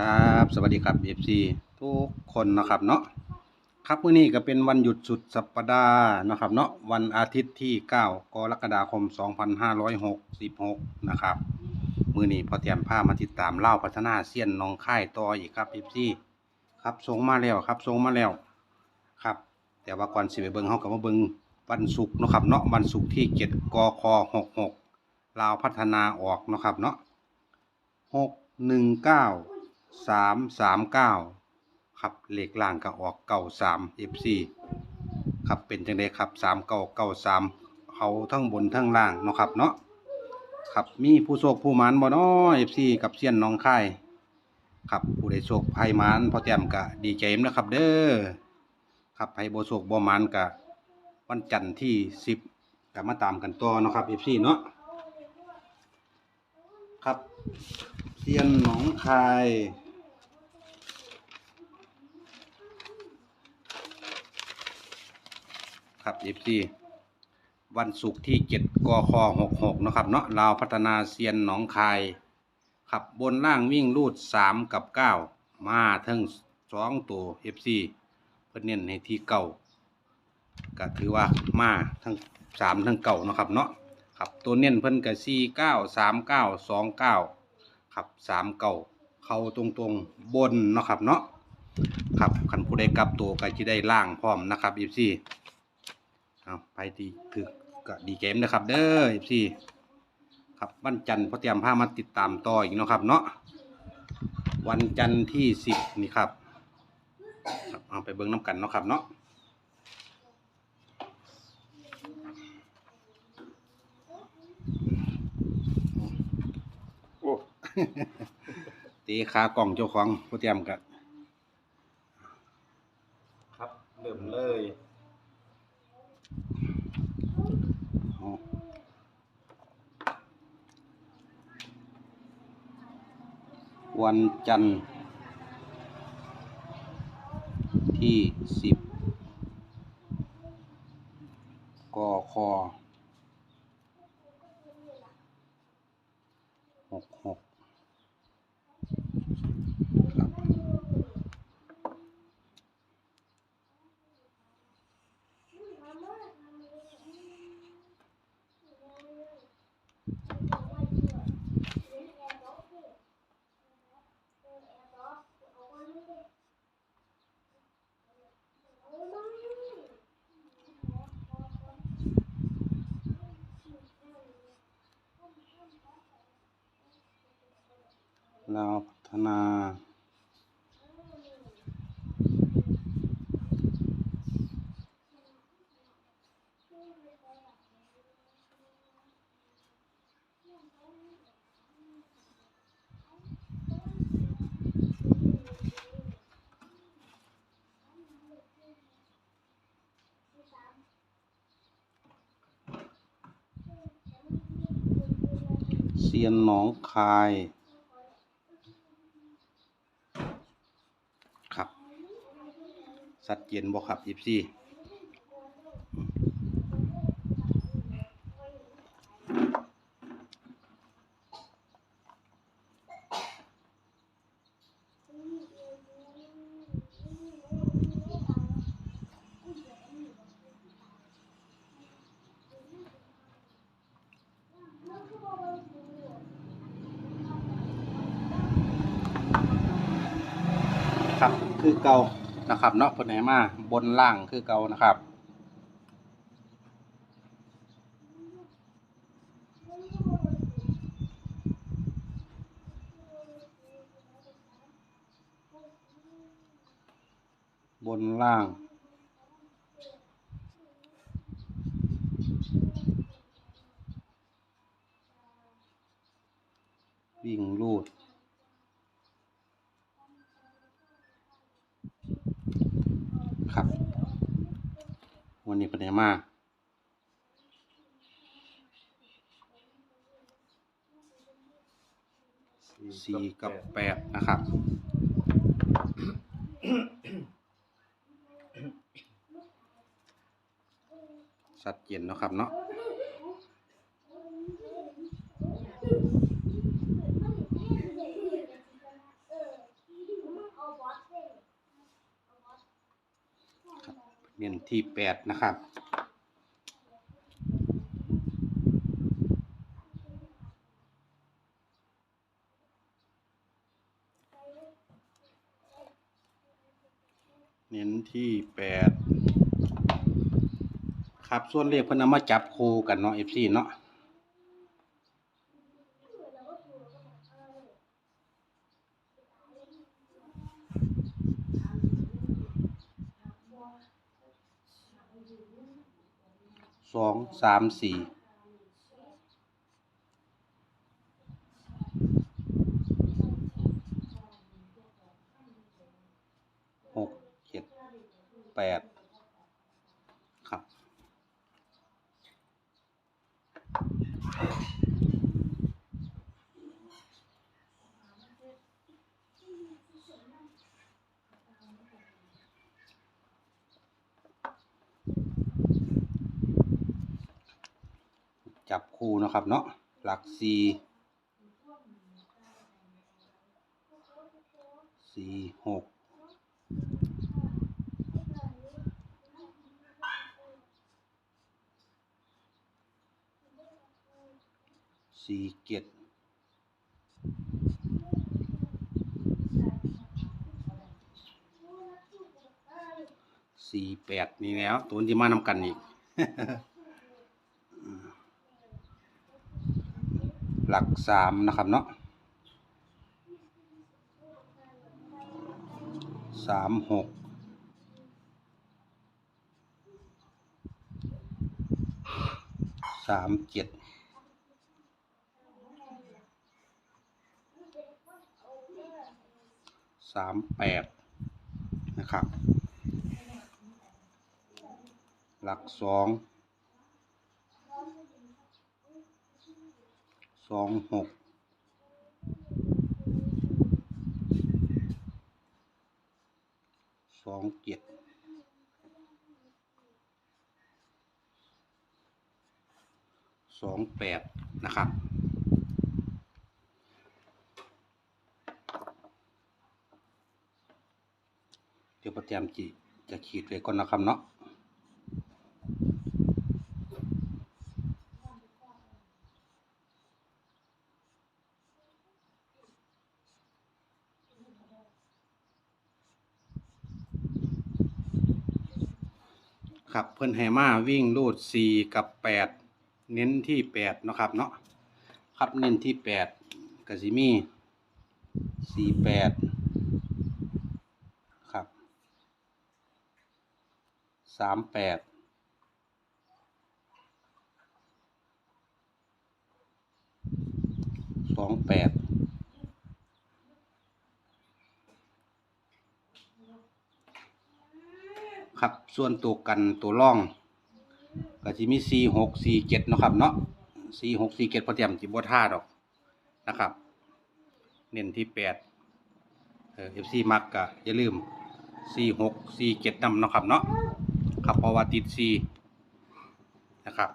ครับ สวัสดีครับ FC ทุกคนนะครับเนาะครับมื้อนี้ก็เป็นวันหยุดสุดสัปดาห์นะครับเนาะวันอาทิตย์ที่ 9 กรกฎาคม 2566 นะครับมือนี้พอเตรียมผ้ามาติดตามเล่าพัฒนาเซียนน้องค่ายต่ออีกครับ FC ครับส่งมาแล้วครับส่งมาแล้วครับ แต่ว่าก่อนสิไปเบิ่งเฮาก็มาเบิ่งวันศุกร์นะครับเนาะวันศุกร์ที่ 7 กค 66ลาวพัฒนาออกนะครับเนาะหกหนึ่งเก้า สามสามเก้าครับเลขล่างก็ออกเก้าสามเอฟซีครับเป็นจังไดครับสามเก้าเก้าสามเขาทั้งบนทั้งล่างเนาะครับเนาะครับมีผู้โชคผู้หมานบ่เนาะเอฟซีกับเซียนน้องค่ายครับผู้ใดโชคภัยหมานพอแต้มก็ดีใจมนะครับ เด้อครับไผบ่โบโชคบ่หมานก็วันจันทร์ที่สิบก็มาตามกันต่อเนาะครับเอฟซีเนาะครับเซียนหนองคาย ครับเอฟซีวันศุกร์ที่7กค66นะครับเนาะลาวพัฒนาเซียนหนองคายขับบนล่างวิ่งรูด3กับ9มาทั้งสองตัวเอฟซีเพิ่นเน้นให้ที่เก่าก็ถือว่ามาทั้งสามทั้งเก่านะครับเนาะครับตัวเน้นเพิ่นก็สี่เก้าสามเก้าสองเก้าครับสามเก้าเข้าตรงตรงๆบนนะครับเนาะครับคันผู้ใดกลับตัวก็จะได้ล่างพร้อมนะครับอีซี่ เอาไปดีถึกก็ดีเกมนะครับ เด้ออีซี่ครับวันจันทร์พอเตรียมผ้ามาติดตามต่ออีกเนาะครับ เนาะวันจันทร์ที่สิบนี่ครับครับ เอาไปเบิ่งน้ำกันเนาะครับเนาะโอ้ตีขากล่องเจ้าของพอเตรียมกันครับเริ่มเลย วันจันทร์ที่ 10 เราวพัฒนา เซียนหนองคาย ครับ สัดเจนบ่ครับยิบซี่ครับคือเก่า นะครับเนาะเพิ่นให้มาบนล่างคือเก่านะครับบนล่าง วิ่งรูด ครับ วันนี้เป็นไงมาสี่กับแปดนะครับสัดเจนนะครับเนาะ น้นที่แปดนะครับเน้นที่แปดครับ ส่วนเลขเพิ่นเอามาจับคู่กันเนาะ FC เนาะ สองสามสี่หกเจ็ดแปด จับคู่นะครับเนาะหลักสี่สี่หกสี่เจ็ดสี่แปดนี่แล้วตัวที่มานำกันอีก หลักสามนะครับเนาะสามหกสามเจ็ดสามแปดนะครับ หลักสอง สองหกสองเจ็ดสองแปดนะครับเดี๋ยวประเตรียมจีจะขีดไว้ก่อนนะครับเนาะ ครับเพิ่นให้มาวิ่งรูดสี่กับแปดเน้นที่แปดเนาะครับเนาะครับเน้นที่แปดกสิมีสี่แปดครับสามแปดสองแปด ครับ ส่วนตัวกันตัวร่องก็จะมีสี่หกสี่เจ็ดนะครับเนาะสี่หกสี่เจ็ดพอเตรียมจิบท่าดอกนะครับ เน้นที่แปดเอฟซีมักกะอย่าลืมสี่หกสี่เจ็ดนำเนาะครับเนาะครับเพราะว่าติดสี่นะครับ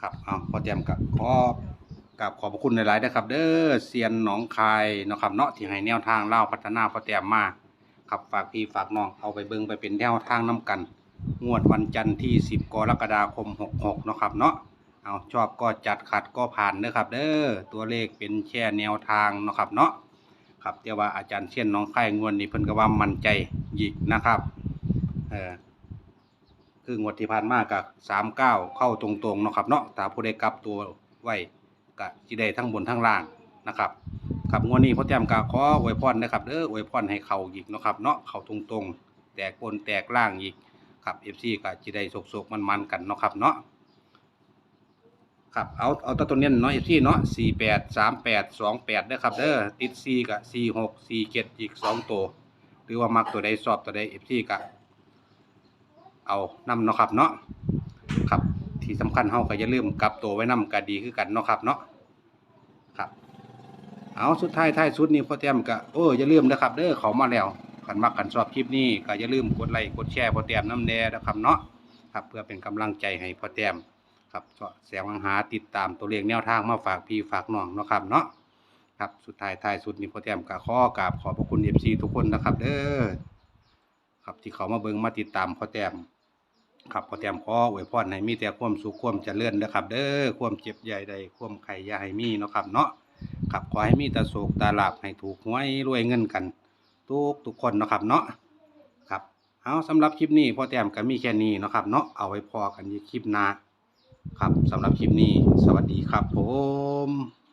ครับเอาพอเตรียมกับขอ กับขอบพระคุณหลายๆนะครับ เด้อเซียนหนองคายเนาะครับเนาะที่ให้แนวทางเล่าพัฒนาพอเตรียมมาครับฝากพี่ฝากน้องเอาไปเบิ่งไปเป็นแนวทางน้กัน งวดวันจันทร์ที่ 10 กรกฎาคม 66เนาะครับเนาะเอาชอบก็จัดขัดก็ผ่านเด้อครับ เด้อตัวเลขเป็นแค่แนวทางเนาะครับเนาะครับแต่ว่าอาจารย์เซียนหน้องคายงวดนี้เพิ่นก็ว่ามั่นใจอีกนะครับเออคืองวดที่ผ่านมากับสามเก้าเข้าตรงๆเนาะครับเนาะถ้าผู้ใดกลับตัวไว้ ก็สิได้ทั้งบนทั้งล่างนะครับครับงวดนี้พ่อแต้มก็ขออวยพรนะครับเด้ออวยพรให้เขาอีกเนาะครับเนาะเขาตรงๆ แตกบนแตกล่างอีกครับ FC ก็สิได้สุกๆมันๆกันเนาะครับเนาะครับเอาเอาตัวตัวเนี้ยเนาะ FC เนาะ48 38 28เด้องแปดนะครับเด้อติด4กับ46 47อีกสองตัวหรือว่ามักตัวใดชอบตัวใด FC ก็เอานำเนาะครับเนาะครับ ที่สำคัญเฮาก็อย่าลืมกลับตัวไว้นำก็ดีคือกันเนาะครับเนาะครับ เอาสุดท้ายท้ายสุดนี้พ่อแต้มก็โอ้อย่าลืมนะครับเด้อเขามาแล้วคันมักกันชอบคลิปนี้ก็อย่าลืมกดไลค์กดแชร์พ่อแต้มน้ำแดนะครับเนาะครับเพื่อเป็นกำลังใจให้พ่อแต้มครับแสงวังหาติดตามตัวเลขแนวทางมาฝากพี่ฝากน้องเนาะครับเนาะครับสุดท้ายท้ายสุดนี่พ่อแต้มก็ขอกราบขอบพระคุณ FC ทุกคนนะครับเด้อครับที่เขามาเบิ่งมาติดตามพ่อแต้ม ครับพอแต้มขออวยพรให้มีแต่ความสุขความเจริญนะครับ เด้อความเจ็บใหญ่ใดความไข่ย่าให้มีเนาะครับ เนาะครับขอให้มีแต่โศกตาลาบให้ถูกหวยรวยเงินกัน ทุกทุกคนเนาะครับ เนาะครับเอาสำหรับคลิปนี้พ่อแต้มก็มีแค่นี้เนาะครับ เนาะเอาไว้พอกันในคลิปหน้าครับสำหรับคลิปนี้ สวัสดีครับผม